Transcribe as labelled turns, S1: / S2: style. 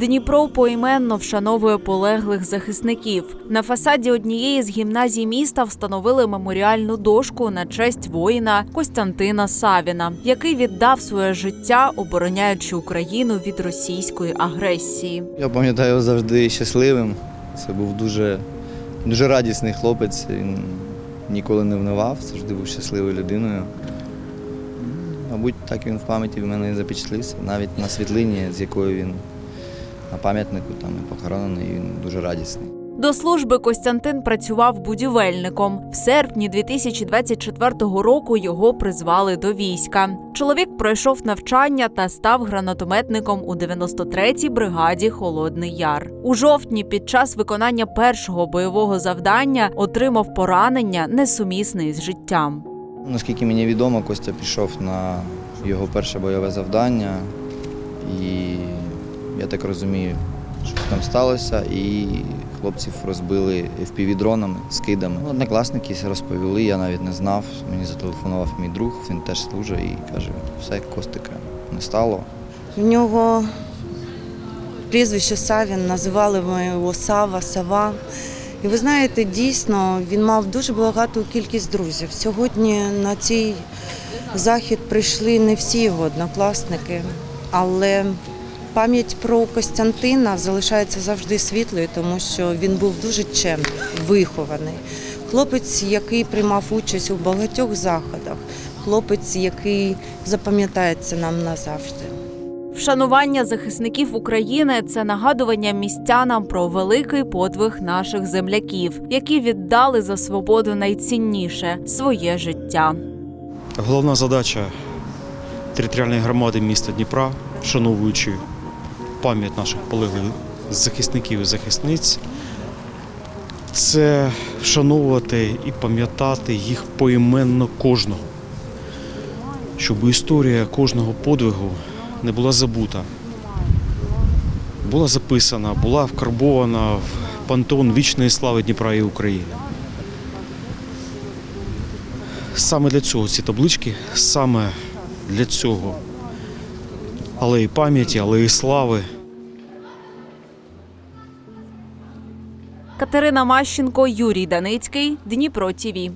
S1: Дніпро поіменно вшановує полеглих захисників. На фасаді однієї з гімназій міста встановили меморіальну дошку на честь воїна Костянтина Савіна, який віддав своє життя, обороняючи Україну від російської агресії.
S2: Я пам'ятаю завжди щасливим. Це був дуже, дуже радісний хлопець. Він ніколи не внивав, завжди був щасливою людиною. Мабуть, так він в пам'яті в мене і запечатлився. Навіть на світлині, з якою він на пам'ятнику там і похоронений, він дуже радісний.
S1: До служби Костянтин працював будівельником. В серпні 2024 року його призвали до війська. Чоловік пройшов навчання та став гранатометником у 93-й бригаді Холодний Яр. У жовтні під час виконання першого бойового завдання отримав поранення, несумісне із життям.
S2: Наскільки мені відомо, Костя пішов на його перше бойове завдання, і я так розумію, що там сталося, і хлопців розбили FPV-дронами, скидами. Однокласники розповіли, я навіть не знав. Мені зателефонував мій друг, він теж служить і каже, все, Костика не стало.
S3: В нього прізвище Савін, називали ми його Сава, Сава. І ви знаєте, дійсно він мав дуже багату кількість друзів. Сьогодні на цей захід прийшли не всі його однокласники, але пам'ять про Костянтина залишається завжди світлою, тому що він був дуже чемний, вихований. Хлопець, який приймав участь у багатьох заходах, хлопець, який запам'ятається нам назавжди.
S1: Вшанування захисників України це нагадування містянам про великий подвиг наших земляків, які віддали за свободу найцінніше своє життя.
S4: Головна задача територіальної громади міста Дніпра, вшановуючи пам'ять наших полеглих захисників і захисниць, це вшановувати і пам'ятати їх поіменно кожного, щоб історія кожного подвигу не була забута, була записана, була вкарбована в пантеон вічної слави Дніпра і України. Саме для цього ці таблички, саме для цього алеї пам'яті, але і слави.
S1: Катерина Мащенко, Юрій Даницький, Дніпро ТІВІ.